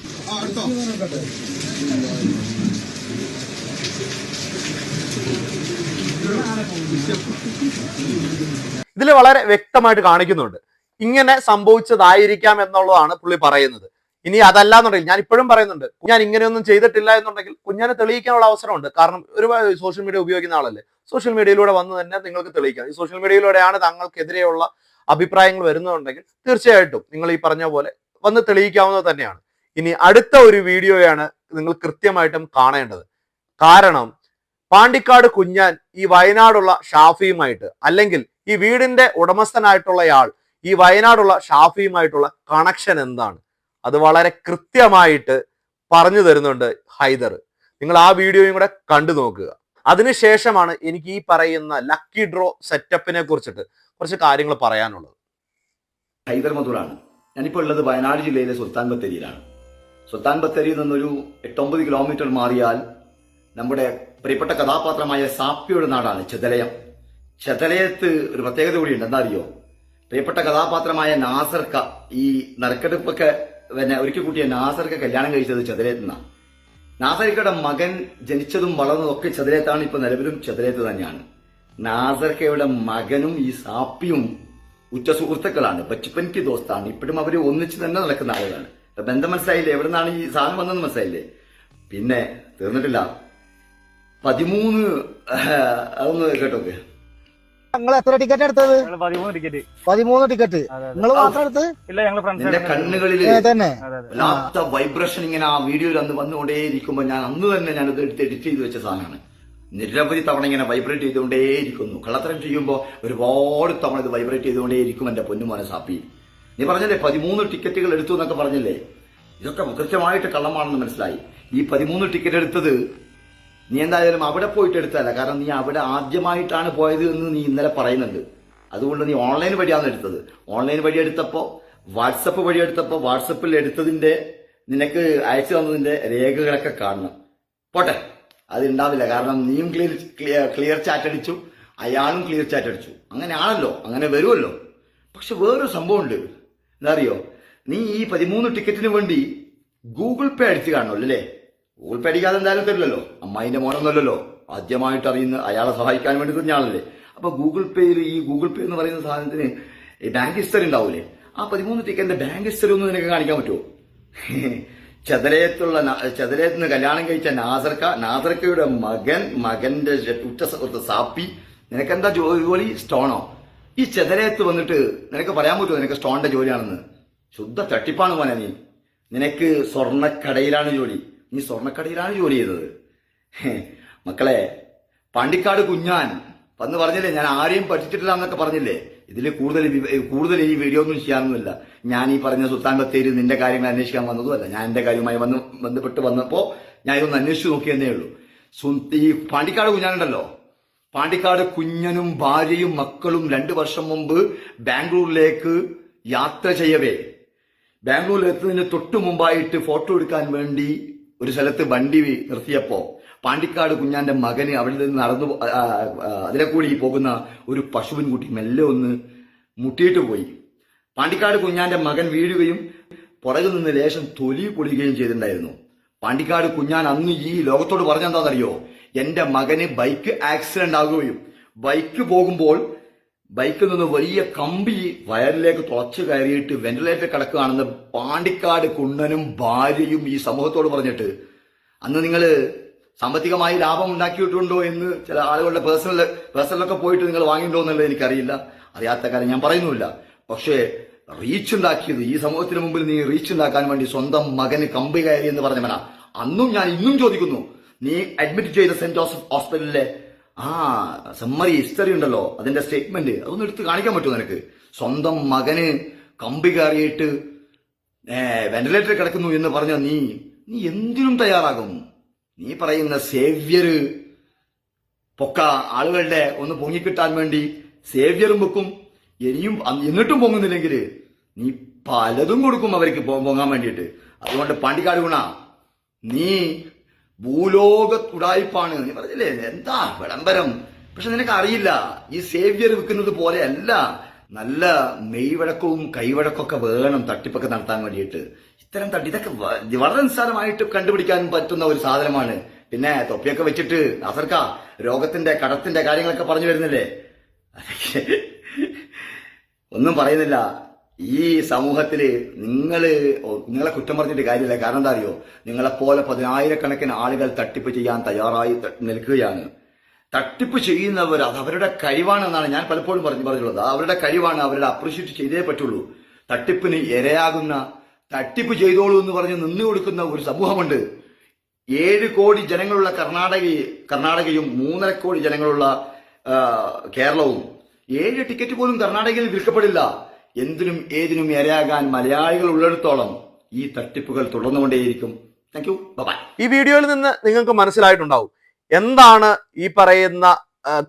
Speaker 1: ഇതിൽ വളരെ വ്യക്തമായിട്ട് കാണിക്കുന്നുണ്ട്. ഇങ്ങനെ സംഭവിച്ചതായിരിക്കാം എന്നുള്ളതാണ് പുള്ളി പറയുന്നത്. ഇനി അതല്ല എന്നുണ്ടെങ്കിൽ ഞാൻ ഇപ്പോഴും പറയുന്നുണ്ട് ഞാൻ ഇങ്ങനെയൊന്നും ചെയ്തിട്ടില്ല എന്നുണ്ടെങ്കിൽ കുഞ്ഞാനെ തെളിയിക്കാനുള്ള അവസരമുണ്ട്. കാരണം ഒരുപാട് സോഷ്യൽ മീഡിയ ഉപയോഗിക്കുന്ന ആളല്ലേ? സോഷ്യൽ മീഡിയയിലൂടെ വന്ന് തന്നെ നിങ്ങൾക്ക് തെളിയിക്കാം. ഈ സോഷ്യൽ മീഡിയയിലൂടെയാണ് താങ്കൾക്കെതിരെയുള്ള അഭിപ്രായങ്ങൾ വരുന്നതുണ്ടെങ്കിൽ തീർച്ചയായിട്ടും നിങ്ങൾ ഈ പറഞ്ഞ പോലെ വന്ന് തെളിയിക്കാവുന്നത് തന്നെയാണ്. ഇനി അടുത്ത ഒരു വീഡിയോയാണ് നിങ്ങൾ കൃത്യമായിട്ടും കാണേണ്ടത്. കാരണം പാണ്ടിക്കാട് കുഞ്ഞാൻ ഈ വയനാടുള്ള ഷാഫിയുമായിട്ട് അല്ലെങ്കിൽ ഈ വീടിന്റെ ഉടമസ്ഥനായിട്ടുള്ളയാൾ ഈ വയനാടുള്ള ഷാഫിയുമായിട്ടുള്ള കണക്ഷൻ എന്താണ്? അത് വളരെ കൃത്യമായിട്ട് പറഞ്ഞു തരുന്നുണ്ട് ഹൈദർ. നിങ്ങൾ ആ വീഡിയോയും കൂടെ കണ്ടു നോക്കുക. അതിനുശേഷമാണ് എനിക്ക് ഈ പറയുന്ന ലക്കി ഡ്രോ സെറ്റപ്പിനെ കുറിച്ചിട്ട് കുറച്ച് കാര്യങ്ങൾ പറയാനുള്ളത്.
Speaker 6: ഹൈദർ മധുറാണ്. ഞാനിപ്പോൾ ഉള്ളത് വയനാട് ജില്ലയിലെ സുൽത്താൻ ബത്തേരിയിലാണ്. സുൽത്താൻ ബത്തേരിയിൽ നിന്നൊരു എട്ടൊമ്പത് കിലോമീറ്റർ മാറിയാൽ നമ്മുടെ പ്രിയപ്പെട്ട കഥാപാത്രമായ സാപ്പിയുടെ നാടാണ് ചെതലയം. ചെതലയത്ത് ഒരു പ്രത്യേകത കൂടിയുണ്ട്. എന്താ അറിയോ? പ്രിയപ്പെട്ട കഥാപാത്രമായ നാസർക്ക ഈ നറുക്കെടുപ്പൊക്കെ പിന്നെ ഒരിക്കൽ കൂട്ടിയ നാസർക്ക് കല്യാണം കഴിച്ചത് ചെതലയത്ത് നിന്നാണ് നാസർക്കയുടെ മകൻ ജനിച്ചതും വളർന്നതും ഒക്കെ ചതുരേത്താണ് ഇപ്പൊ നിലവിലും ചതുരേത്ത് തന്നെയാണ്. നാസർക്കയുടെ മകനും ഈ സാപ്പിയും ഉച്ച സുഹൃത്തുക്കളാണ്. ബച്ചുപ്പനിക്ക് ദോസ്താണ്. ഇപ്പോഴും അവർ ഒന്നിച്ച് തന്നെ നടക്കുന്ന ആളുകളാണ്. ബന്ധം മനസ്സിലായില്ലേ? എവിടെ നിന്നാണ് ഈ സാധനം വന്നതെന്ന് മനസ്സിലായില്ലേ? പിന്നെ തീർന്നിട്ടില്ല. പതിമൂന്ന് അതൊന്ന് കേട്ടോക്കെ.
Speaker 7: നിങ്ങൾ എത്ര ടിക്കറ്റ് എടുത്തത്?
Speaker 5: പതിമൂന്ന് ടിക്കറ്റ്
Speaker 7: പതിമൂന്ന് ടിക്കറ്റ് നിങ്ങൾ മാത്രം എടുത്ത്
Speaker 5: ഇല്ല ഞങ്ങൾ ഫ്രണ്ട്സ്
Speaker 6: കണ്ണുകളിൽ
Speaker 7: തന്നെ.
Speaker 6: വല്ലാത്ത വൈബ്രേഷൻ ഇങ്ങനെ ആ വീഡിയോയിൽ അന്ന് വന്നുകൊണ്ടേയിരിക്കുമ്പോൾ ഞാൻ അന്ന് തന്നെ ഞാനത് എടുത്ത് എഡിറ്റ് ചെയ്ത് വെച്ച സാധനമാണ്. നിരവധി തവണ ഇങ്ങനെ വൈബ്രേറ്റ് ചെയ്തുകൊണ്ടേയിരിക്കുന്നു. കള്ളത്തരം ചെയ്യുമ്പോൾ ഒരുപാട് തവണ ഇത് വൈബ്രേറ്റ് ചെയ്തുകൊണ്ടേയിരിക്കും എന്റെ പൊന്നുമോനെ സാപ്പി. നീ പറഞ്ഞല്ലേ പതിമൂന്ന് ടിക്കറ്റുകൾ എടുത്തു എന്നൊക്കെ പറഞ്ഞല്ലേ? ഇതൊക്കെ കൃത്യമായിട്ട് കള്ളമാണെന്ന് മനസ്സിലായി. ഈ പതിമൂന്ന് ടിക്കറ്റ് എടുത്തത് നീ എന്തായാലും അവിടെ പോയിട്ട് എടുത്തതല്ല. കാരണം നീ അവിടെ ആദ്യമായിട്ടാണ് പോയത് എന്ന് നീ ഇന്നലെ പറയുന്നുണ്ട്. അതുകൊണ്ട് നീ ഓൺലൈൻ വഴിയാണ് എടുത്തത്. ഓൺലൈൻ വഴി എടുത്തപ്പോൾ വാട്സപ്പ് വഴി എടുത്തപ്പോൾ വാട്സപ്പിൽ എടുത്തതിന്റെ നിനക്ക് അയച്ചു തന്നതിന്റെ രേഖകളൊക്കെ കാണണം. പോട്ടെ. അത് ഉണ്ടാവില്ല കാരണം നീയും ക്ലിയർ ക്ലിയർ ചാറ്റ് അടിച്ചു അയാളും ക്ലിയർ ചാറ്റ് അടിച്ചു. അങ്ങനെ ആണല്ലോ. അങ്ങനെ വരുമല്ലോ. പക്ഷെ വേറൊരു സംഭവമുണ്ട്. എന്താ അറിയോ? നീ ഈ പതിമൂന്ന് ടിക്കറ്റിന് വേണ്ടി ഗൂഗിൾ പേ അടിച്ച് കാണുമല്ലോ അല്ലേ? ഗൂഗിൾ പേ എന്തായാലും തരില്ലല്ലോ. അമ്മായിന്റെ മോനൊന്നുമല്ലല്ലോ. ആദ്യമായിട്ട് അറിയുന്ന അയാളെ സഹായിക്കാൻ വേണ്ടി തന്നെയാണല്ലേ അപ്പൊ ഗൂഗിൾ പേയിൽ ഈ ഗൂഗിൾ പേ എന്ന് പറയുന്ന സാധനത്തിന് ബാങ്ക് ഹിസ്റ്ററി ഉണ്ടാവൂലേ? ആ പതിമൂന്ന് ടിക്കറ്റിന്റെ ബാങ്ക് ഹിസ്റ്ററി ഒന്ന് നിനക്ക് കാണിക്കാൻ പറ്റുമോ? ചതലയത്തുള്ള ന- ചതലയത്ത് നിന്ന് കല്യാണം കഴിച്ച നാസർക്ക നാസർക്കയുടെ മകൻ മകന്റെ ഉറ്റ സുഹൃത്ത് സാപ്പി. നിനക്കെന്താ ജോലി? സ്റ്റോണോ? ഈ ചെതലയത്ത് വന്നിട്ട് നിനക്ക് പറയാൻ പറ്റുമോ? നിനക്ക് സ്റ്റോണിന്റെ ജോലിയാണെന്ന്. ശുദ്ധ തട്ടിപ്പാണ് മോനെ നീ. നിനക്ക് സ്വർണക്കടയിലാണ് ജോലി. നീ സ്വർണക്കടയിലാണ് ജോലി ചെയ്തത്. മക്കളെ പണ്ടിക്കാട് കുഞ്ഞാൻ വന്ന് പറഞ്ഞില്ലേ ഞാൻ ആരെയും പഠിച്ചിട്ടില്ല എന്നൊക്കെ പറഞ്ഞില്ലേ? ഇതിൽ കൂടുതൽ കൂടുതൽ ഈ വീഡിയോ ഒന്നും ചെയ്യാനൊന്നുമില്ല. ഞാൻ ഈ പറഞ്ഞ സുൽത്താൻ ബത്തേരി നിന്റെ കാര്യങ്ങൾ അന്വേഷിക്കാൻ വന്നതുമല്ല. ഞാൻ എന്റെ കാര്യവുമായി വന്ന് ബന്ധപ്പെട്ട് വന്നപ്പോ ഞാൻ ഇതൊന്ന് അന്വേഷിച്ചു നോക്കിയെന്നേ ഉള്ളൂ. ഈ പാണ്ടിക്കാട് കുഞ്ഞാനുണ്ടല്ലോ പാണ്ടിക്കാട് കുഞ്ഞനും ഭാര്യയും മക്കളും രണ്ടു വർഷം മുമ്പ് ബാംഗ്ലൂരിലേക്ക് യാത്ര ചെയ്യവേ. ബാംഗ്ലൂരിൽ എത്തുന്നതിന് തൊട്ടു മുമ്പായിട്ട് ഫോട്ടോ എടുക്കാൻ വേണ്ടി ഒരു സ്ഥലത്ത് വണ്ടി നിർത്തിയപ്പോ പാണ്ടിക്കാട് കുഞ്ഞാന്റെ മകന് അവിടെ നിന്ന് നടന്നു അതിലെ കൂടി പോകുന്ന ഒരു പശുവിൻ കുട്ടി മെല്ലെ ഒന്ന് മുട്ടിയിട്ട് പോയി. പാണ്ടിക്കാട് കുഞ്ഞാന്റെ മകൻ വീഴുകയും പുറകിൽ നിന്ന് ലേശം തൊലി പൊളിയുകയും ചെയ്തിട്ടുണ്ടായിരുന്നു. പാണ്ടിക്കാട് കുഞ്ഞാൻ അന്ന് ഈ ലോകത്തോട് പറഞ്ഞെന്താണെന്നറിയോ? എന്റെ മകന് ബൈക്ക് ആക്സിഡന്റ് ആകുകയും ബൈക്ക് പോകുമ്പോൾ ബൈക്കിൽ നിന്ന് വലിയ കമ്പി വയറിലേക്ക് തുളച്ചു കയറിയിട്ട് വെന്റിലേറ്റർ കിടക്കുകയാണെന്ന് പാണ്ടിക്കാട് കുണ്ണനും ഭാര്യയും ഈ സമൂഹത്തോട് പറഞ്ഞിട്ട് അന്ന് നിങ്ങൾ സാമ്പത്തികമായി ലാഭം ഉണ്ടാക്കിയിട്ടുണ്ടോ എന്ന് ചില ആളുകളുടെ പേഴ്സണൽ പേഴ്സണലൊക്കെ പോയിട്ട് നിങ്ങൾ വാങ്ങിയിട്ടുണ്ടോ എന്നുള്ളത് എനിക്കറിയില്ല. അറിയാത്ത കാര്യം ഞാൻ പറയുന്നുമില്ല. പക്ഷേ റീച്ച് ഉണ്ടാക്കിയത് ഈ സമൂഹത്തിന് മുമ്പിൽ നീ റീച്ച് ഉണ്ടാക്കാൻ വേണ്ടി സ്വന്തം മകന് കമ്പി കയറി എന്ന് പറഞ്ഞവനാ. അന്നും ഞാൻ ഇന്നും ചോദിക്കുന്നു നീ അഡ്മിറ്റ് ചെയ്ത സെന്റ് ജോസഫ് ഹോസ്പിറ്റലിലെ ആ സമ്മറി ഹിസ്റ്ററി ഉണ്ടല്ലോ. അതിന്റെ സ്റ്റേറ്റ്മെന്റ് അതൊന്നും എടുത്ത് കാണിക്കാൻ പറ്റുമോ നിനക്ക്? സ്വന്തം മകന് കമ്പി കയറിയിട്ട് വെന്റിലേറ്ററിൽ കിടക്കുന്നു എന്ന് പറഞ്ഞ നീ നീ എന്തിനും തയ്യാറാകും. നീ പറയുന്ന സേവ്യര് പൊക്ക ആളുകളുടെ ഒന്ന് പൊങ്ങിക്കിട്ടാൻ വേണ്ടി സേവ്യറും വെക്കും. ഇനിയും എന്നിട്ടും പൊങ്ങുന്നില്ലെങ്കിൽ നീ പലതും കൊടുക്കും അവർക്ക് പൊങ്ങാൻ വേണ്ടിയിട്ട്. അതുകൊണ്ട് പാണ്ടിക്കാട് ഗുണ നീ ഭൂലോക തുടായ്പാണ് നീ പറഞ്ഞില്ലേ? എന്താ വിളംബരം? പക്ഷെ നിനക്ക് അറിയില്ല ഈ സേവ്യർ വിൽക്കുന്നത് പോലെയല്ല. നല്ല മെയ്വഴക്കവും കൈവഴക്കമൊക്കെ വേണം തട്ടിപ്പൊക്കെ നടത്താൻ വേണ്ടിയിട്ട്. ഇത്തരം തട്ടി ഇതൊക്കെ വളരെ നിസ്സാരമായിട്ട് കണ്ടുപിടിക്കാൻ പറ്റുന്ന ഒരു സാധനമാണ്. പിന്നെ തൊപ്പിയൊക്കെ വെച്ചിട്ട് അസർക്ക രോഗത്തിന്റെ കടത്തിന്റെ കാര്യങ്ങളൊക്കെ പറഞ്ഞു വരുന്നില്ലേ? ഒന്നും പറയുന്നില്ല. ഈ സമൂഹത്തിൽ നിങ്ങൾ നിങ്ങളെ കുറ്റം പറഞ്ഞിട്ട് കാര്യമില്ല. കാരണം എന്താ അറിയോ? നിങ്ങളെപ്പോലെ പതിനായിരക്കണക്കിന് ആളുകൾ തട്ടിപ്പ് ചെയ്യാൻ തയ്യാറായി നിൽക്കുകയാണ്. തട്ടിപ്പ് ചെയ്യുന്നവർ അത് അവരുടെ കഴിവാണെന്നാണ് ഞാൻ പലപ്പോഴും പറഞ്ഞു പറഞ്ഞിട്ടുള്ളത്. അവരുടെ കഴിവാണ് അവരുടെ അപ്രീഷിയേറ്റ് ചെയ്തേ പറ്റുള്ളൂ. തട്ടിപ്പിന് ഇരയാകുന്ന തട്ടിപ്പ് ചെയ്തോളൂ എന്ന് പറഞ്ഞ് നിന്നു കൊടുക്കുന്ന ഒരു സമൂഹമുണ്ട്. ഏഴ് കോടി ജനങ്ങളുള്ള കർണാടക കർണാടകയും മൂന്നര കോടി ജനങ്ങളുള്ള കേരളവും. ഏഴ് ടിക്കറ്റ് പോലും കർണാടകയിൽ വിൽക്കപ്പെടില്ല. എന്തിനും ഏതിനും ഇരയാകാൻ മലയാളികൾ ഉള്ളിടത്തോളം ഈ തട്ടിപ്പുകൾ തുടർന്നുകൊണ്ടേയിരിക്കും. താങ്ക് യു ബൈ
Speaker 1: ഈ വീഡിയോയിൽ നിന്ന് നിങ്ങൾക്ക് മനസ്സിലായിട്ടുണ്ടാവും. എന്താണ് ഈ പറയുന്ന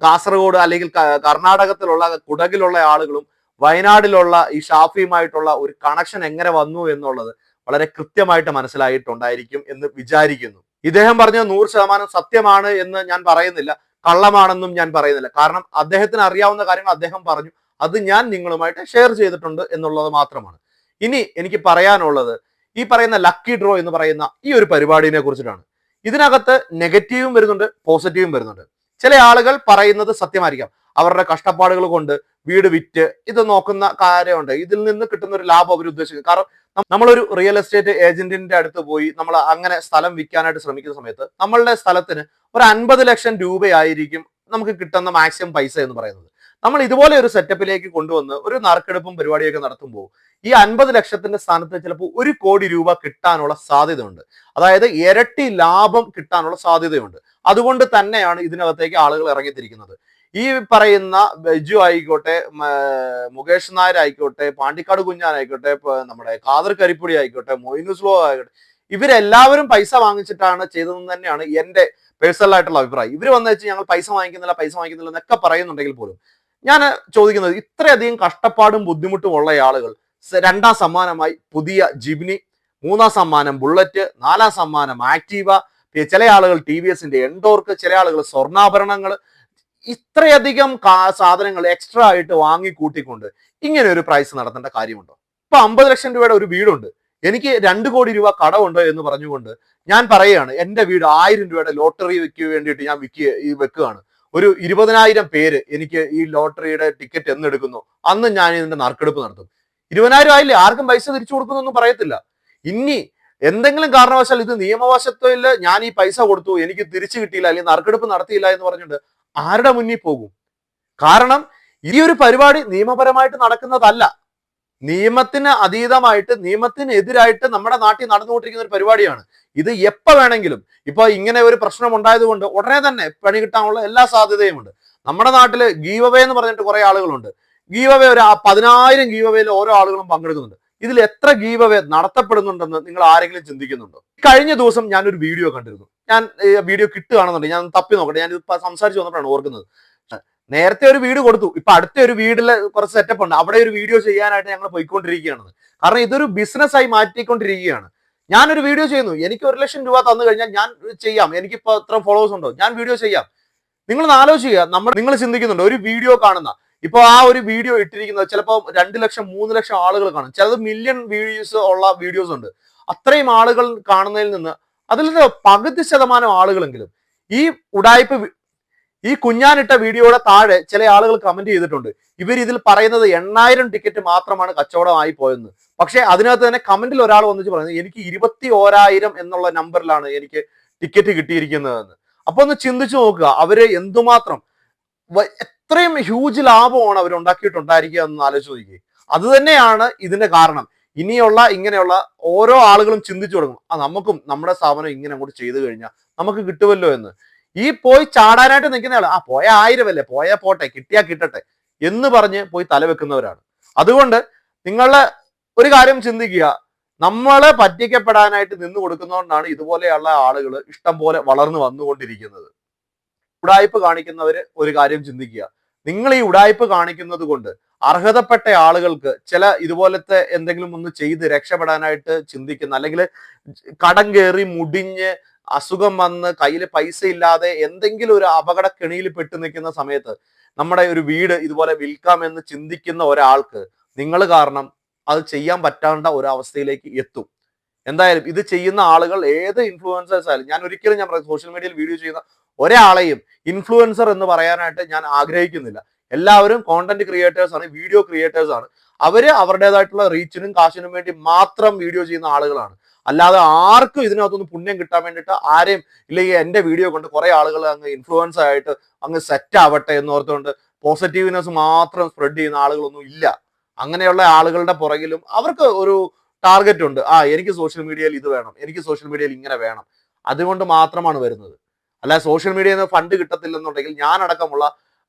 Speaker 1: കാസർഗോഡ് അല്ലെങ്കിൽ കർണാടകത്തിലുള്ള കുടകിലുള്ള ആളുകളും വയനാടിലുള്ള ഈ ഷാഫിയുമായിട്ടുള്ള ഒരു കണക്ഷൻ എങ്ങനെ വന്നു എന്നുള്ളത് വളരെ കൃത്യമായിട്ട് മനസ്സിലായിട്ടുണ്ടായിരിക്കും എന്ന് വിചാരിക്കുന്നു. ഇദ്ദേഹം പറഞ്ഞ നൂറ് ശതമാനം സത്യമാണ് എന്ന് ഞാൻ പറയുന്നില്ല. കള്ളമാണെന്നും ഞാൻ പറയുന്നില്ല. കാരണം അദ്ദേഹത്തിന് അറിയാവുന്ന കാര്യങ്ങൾ അദ്ദേഹം പറഞ്ഞു. അത് ഞാൻ നിങ്ങളുമായിട്ട് ഷെയർ ചെയ്തിട്ടുണ്ട് എന്നുള്ളത് മാത്രമാണ്. ഇനി എനിക്ക് പറയാനുള്ളത് ഈ പറയുന്ന ലക്കി ഡ്രോ എന്ന് പറയുന്ന ഈ ഒരു പരിപാടിനെ കുറിച്ചിട്ടാണ്. ഇതിനകത്ത് നെഗറ്റീവും വരുന്നുണ്ട് പോസിറ്റീവും വരുന്നുണ്ട്. ചില ആളുകൾ പറയുന്നത് സത്യമായിരിക്കാം. അവരുടെ കഷ്ടപ്പാടുകൾ കൊണ്ട് വീട് വിറ്റ് ഇത് നോക്കുന്ന കാര്യമുണ്ട്. ഇതിൽ നിന്ന് കിട്ടുന്ന ഒരു ലാഭം അവർ ഉദ്ദേശിക്കും. കാരണം നമ്മളൊരു റിയൽ എസ്റ്റേറ്റ് ഏജന്റിന്റെ അടുത്ത് പോയി നമ്മൾ അങ്ങനെ സ്ഥലം വിൽക്കാനായിട്ട് ശ്രമിക്കുന്ന സമയത്ത് നമ്മളുടെ സ്ഥലത്തിന് ഒരു അൻപത് ലക്ഷം രൂപയായിരിക്കും നമുക്ക് കിട്ടുന്ന മാക്സിമം പൈസ എന്ന് പറയുന്നത്. നമ്മൾ ഇതുപോലെ ഒരു സെറ്റപ്പിലേക്ക് കൊണ്ടുവന്ന് ഒരു നറുക്കെടുപ്പും പരിപാടിയൊക്കെ നടത്തുമ്പോൾ ഈ അൻപത് ലക്ഷത്തിന്റെ സ്ഥാനത്ത് ചിലപ്പോൾ ഒരു കോടി രൂപ കിട്ടാനുള്ള സാധ്യതയുണ്ട്. അതായത് ഇരട്ടി ലാഭം കിട്ടാനുള്ള സാധ്യതയുണ്ട്. അതുകൊണ്ട് തന്നെയാണ് ഇതിനകത്തേക്ക് ആളുകൾ ഇറങ്ങിത്തിരിക്കുന്നത്. ഈ പറയുന്ന ബെജു ആയിക്കോട്ടെ മുകേഷ് നായർ ആയിക്കോട്ടെ പാണ്ടിക്കാട് കുഞ്ഞാനായിക്കോട്ടെ ആയിക്കോട്ടെ നമ്മുടെ ഖാദർ കരിപ്പുടി ആയിക്കോട്ടെ മൊയിനുസ്ലോ ആയിക്കോട്ടെ ഇവരെല്ലാവരും പൈസ വാങ്ങിച്ചിട്ടാണ് ചെയ്തതെന്ന് തന്നെയാണ് എന്റെ പേഴ്സണൽ ആയിട്ടുള്ള അഭിപ്രായം. ഇവർ വന്നു വെച്ച് ഞങ്ങൾ പൈസ വാങ്ങിക്കുന്നില്ല പൈസ വാങ്ങിക്കുന്നില്ല എന്നൊക്കെ പറയുന്നുണ്ടെങ്കിൽ പോലും ഞാൻ ചോദിക്കുന്നത് ഇത്രയധികം കഷ്ടപ്പാടും ബുദ്ധിമുട്ടും ഉള്ള ആളുകൾ രണ്ടാം സമ്മാനമായി പുതിയ ജിബ്നി മൂന്നാം സമ്മാനം ബുള്ളറ്റ് നാലാം സമ്മാനം ആക്റ്റീവ ചില ആളുകൾ ടി വി എസിന്റെ എൻഡോർക്ക് ചില ആളുകൾ സ്വർണാഭരണങ്ങൾ ഇത്രയധികം സാധനങ്ങൾ എക്സ്ട്രാ ആയിട്ട് വാങ്ങി കൂട്ടിക്കൊണ്ട് ഇങ്ങനെ ഒരു പ്രൈസ് നടത്തേണ്ട കാര്യമുണ്ടോ? ഇപ്പൊ അമ്പത് ലക്ഷം രൂപയുടെ ഒരു വീടുണ്ട്. എനിക്ക് രണ്ട് കോടി രൂപ കടമുണ്ടോ എന്ന് പറഞ്ഞുകൊണ്ട് ഞാൻ പറയുകയാണ് എന്റെ വീട് ആയിരം രൂപയുടെ ലോട്ടറി വെക്ക് വേണ്ടിയിട്ട് ഞാൻ വിൽക്കുക വെക്കുകയാണ്. ഒരു ഇരുപതിനായിരം പേര് എനിക്ക് ഈ ലോട്ടറിയുടെ ടിക്കറ്റ് എന്നെടുക്കുന്നു. അന്ന് ഞാൻ ഇതിന്റെ നറുക്കെടുപ്പ് നടത്തും. ഇരുപതിനായിരം ആയില്ലേ? ആർക്കും പൈസ തിരിച്ചു കൊടുക്കുന്നൊന്നും പറയത്തില്ല. ഇനി എന്തെങ്കിലും കാരണവശാൽ ഇത് നിയമവശത്വമില്ല ഞാൻ ഈ പൈസ കൊടുത്തു എനിക്ക് തിരിച്ചു കിട്ടിയില്ല അല്ലെങ്കിൽ നറുക്കെടുപ്പ് നടത്തിയില്ല എന്ന് പറഞ്ഞിട്ട് ആരുടെ മുന്നിൽ പോകും? കാരണം ഈ ഒരു പരിപാടി നിയമപരമായിട്ട് നടക്കുന്നതല്ല. നിയമത്തിന് അതീതമായിട്ട് നിയമത്തിനെതിരായിട്ട് നമ്മുടെ നാട്ടിൽ നടന്നുകൊണ്ടിരിക്കുന്ന ഒരു പരിപാടിയാണ്. ഇത് എപ്പോൾ വേണമെങ്കിലും ഇപ്പൊ ഇങ്ങനെ ഒരു പ്രശ്നം ഉണ്ടായതുകൊണ്ട് ഉടനെ തന്നെ പണി കിട്ടാനുള്ള എല്ലാ സാധ്യതയുമുണ്ട്. നമ്മുടെ നാട്ടിൽ ഗീവവേ എന്ന് പറഞ്ഞിട്ട് കുറേ ആളുകളുണ്ട്. ഗീവവേ ഒരു പതിനായിരം ഗീവവേയിൽ ഓരോ ആളുകളും പങ്കെടുക്കുന്നുണ്ട്. ഇതിൽ എത്ര ഗീവവേ നടത്തപ്പെടുന്നുണ്ടെന്ന് നിങ്ങൾ ആരെങ്കിലും ചിന്തിക്കുന്നുണ്ടോ? കഴിഞ്ഞ ദിവസം ഞാനൊരു വീഡിയോ കണ്ടിരുന്നു. ഞാൻ വീഡിയോ കിട്ടുകയാണെന്നുണ്ടെങ്കിൽ ഞാൻ തപ്പി നോക്കട്ടെ. ഞാൻ ഇത് സംസാരിച്ച് വന്നപ്പോഴാണ് ഓർക്കുന്നത്. നേരത്തെ ഒരു വീട് കൊടുത്തു. ഇപ്പൊ അടുത്ത ഒരു വീടിൽ കുറച്ച് സെറ്റപ്പ് ഉണ്ട്. അവിടെ ഒരു വീഡിയോ ചെയ്യാനായിട്ട് ഞങ്ങൾ പോയിക്കൊണ്ടിരിക്കുകയാണ്. കാരണം ഇതൊരു ബിസിനസ് ആയി മാറ്റിക്കൊണ്ടിരിക്കുകയാണ്. ഞാനൊരു വീഡിയോ ചെയ്യുന്നു. എനിക്ക് ഒരു ലക്ഷം രൂപ തന്നു കഴിഞ്ഞാൽ ഞാൻ ചെയ്യാം. എനിക്കിപ്പോ ഇത്ര ഫോളോവേഴ്സ് ഉണ്ടോ? ഞാൻ വീഡിയോ ചെയ്യാം. നിങ്ങൾ ആലോചിക്കുക. നമ്മൾ നിങ്ങൾ ചിന്തിക്കുന്നുണ്ട്? ഒരു വീഡിയോ കാണുന്ന ഇപ്പൊ ആ ഒരു വീഡിയോ ഇട്ടിരിക്കുന്നത് ചിലപ്പോൾ രണ്ട് ലക്ഷം മൂന്ന് ലക്ഷം ആളുകൾ കാണും. ചിലത് മില്യൺ വീഡിയോസ് ഉള്ള വീഡിയോസ് ഉണ്ട്. അത്രയും ആളുകൾ കാണുന്നതിൽ നിന്ന് അതിൽ നിന്ന് പകുതി ശതമാനം ആളുകളെങ്കിലും ഈ ഉടായ്പ ഈ കുഞ്ഞാനിട്ട വീഡിയോയുടെ താഴെ ചില ആളുകൾ കമന്റ് ചെയ്തിട്ടുണ്ട്. ഇവർ ഇതിൽ പറയുന്നത് എണ്ണായിരം ടിക്കറ്റ് മാത്രമാണ് കച്ചവടമായി പോയെന്ന്. പക്ഷേ അതിനകത്ത് തന്നെ കമന്റിൽ ഒരാൾ വന്നിട്ട് പറയുന്നത് എനിക്ക് ഇരുപത്തി ഓരായിരം എന്നുള്ള നമ്പറിലാണ് എനിക്ക് ടിക്കറ്റ് കിട്ടിയിരിക്കുന്നതെന്ന്. അപ്പൊ ഒന്ന് ചിന്തിച്ചു നോക്കുക അവർ എന്തുമാത്രം എത്രയും ഹ്യൂജ് ലാഭമാണ് അവർ ഉണ്ടാക്കിയിട്ടുണ്ടായിരിക്കുക എന്ന് ആലോചിച്ച് നോക്കി അത് തന്നെയാണ് ഇതിന്റെ കാരണം. ഇനിയുള്ള ഇങ്ങനെയുള്ള ഓരോ ആളുകളും ചിന്തിച്ചു തുടങ്ങും. ആ നമുക്കും നമ്മുടെ സ്ഥാപനം ഇങ്ങനെ അങ്ങോട്ട് ചെയ്തു കഴിഞ്ഞാൽ നമുക്ക് കിട്ടുമല്ലോ എന്ന്. ഈ പോയി ചാടാനായിട്ട് നിൽക്കുന്ന ആൾ ആ പോയ ആയിരമല്ലേ പോയ പോട്ടെ കിട്ടിയാ കിട്ടട്ടെ എന്ന് പറഞ്ഞ് പോയി തലവെക്കുന്നവരാണ് അതുകൊണ്ട് നിങ്ങളെ ഒരു കാര്യം ചിന്തിക്കുക. നമ്മളെ പറ്റിക്കപ്പെടാനായിട്ട് നിന്ന് കൊടുക്കുന്നതുകൊണ്ടാണ് ഇതുപോലെയുള്ള ആളുകൾ ഇഷ്ടം പോലെ വളർന്നു വന്നുകൊണ്ടിരിക്കുന്നത്. ഉടായ്പ കാണിക്കുന്നവര് ഒരു കാര്യം ചിന്തിക്കുക. നിങ്ങൾ ഈ ഉടായ്പ കാണിക്കുന്നത് കൊണ്ട് അർഹതപ്പെട്ട ആളുകൾക്ക് ചില ഇതുപോലത്തെ എന്തെങ്കിലും ഒന്ന് ചെയ്ത് രക്ഷപ്പെടാനായിട്ട് ചിന്തിക്കുന്ന അല്ലെങ്കിൽ കടം കയറി മുടിഞ്ഞ് അസുഖം വന്ന് കയ്യിൽ പൈസ ഇല്ലാതെ എന്തെങ്കിലും ഒരു അപകട കെണിയിൽ പെട്ടു നിൽക്കുന്ന സമയത്ത് നമ്മുടെ ഒരു വീട് ഇതുപോലെ വിൽക്കാമെന്ന് ചിന്തിക്കുന്ന ഒരാൾക്ക് നിങ്ങൾ കാരണം അത് ചെയ്യാൻ പറ്റാണ്ട ഒരു അവസ്ഥയിലേക്ക് എത്തും. എന്തായാലും ഇത് ചെയ്യുന്ന ആളുകൾ ഏത് ഇൻഫ്ലുവൻസേഴ്സ് ആയാലും ഞാൻ ഒരിക്കലും ഞാൻ സോഷ്യൽ മീഡിയയിൽ വീഡിയോ ചെയ്യുന്ന ഒരാളെയും ഇൻഫ്ലുവൻസർ എന്ന് പറയാനായിട്ട് ഞാൻ ആഗ്രഹിക്കുന്നില്ല. എല്ലാവരും കോണ്ടന്റ് ക്രിയേറ്റേഴ്സ് ആണ് വീഡിയോ ക്രിയേറ്റേഴ്സ് ആണ്. അവർ അവരുടേതായിട്ടുള്ള റീച്ചിനും കാശിനും വേണ്ടി മാത്രം വീഡിയോ ചെയ്യുന്ന ആളുകളാണ്. അല്ലാതെ ആർക്കും ഇതിനകത്തൊന്ന് പുണ്യം കിട്ടാൻ വേണ്ടിയിട്ട് ആരെയും ഇല്ലെങ്കിൽ എന്റെ വീഡിയോ കൊണ്ട് കുറേ ആളുകൾ അങ്ങ് ഇൻഫ്ലുവൻസ് ആയിട്ട് അങ്ങ് സെറ്റ് ആവട്ടെ എന്ന് ഓർത്തുകൊണ്ട് പോസിറ്റീവ്നെസ് മാത്രം സ്പ്രെഡ് ചെയ്യുന്ന ആളുകളൊന്നും ഇല്ല. അങ്ങനെയുള്ള ആളുകളുടെ പുറകിലും അവർക്ക് ഒരു ടാർഗറ്റ് ഉണ്ട്. ആ എനിക്ക് സോഷ്യൽ മീഡിയയിൽ ഇത് വേണം. എനിക്ക് സോഷ്യൽ മീഡിയയിൽ ഇങ്ങനെ വേണം. അതുകൊണ്ട് മാത്രമാണ് വരുന്നത്. അല്ല സോഷ്യൽ മീഡിയയിൽ നിന്ന് ഫണ്ട് കിട്ടത്തില്ലെന്നുണ്ടെങ്കിൽ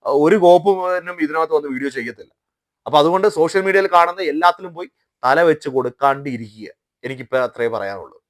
Speaker 1: അഹ്, ഒരു കോപ്പും ഇതിനകത്ത് വന്ന് വീഡിയോ ചെയ്യത്തില്ല. അപ്പൊ അതുകൊണ്ട് സോഷ്യൽ മീഡിയയിൽ കാണുന്ന എല്ലാത്തിലും പോയി തല വെച്ച് കൊടുക്കാണ്ടിരിക്കുക. എനിക്കിപ്പോ അത്രേ പറയാനുള്ളൂ.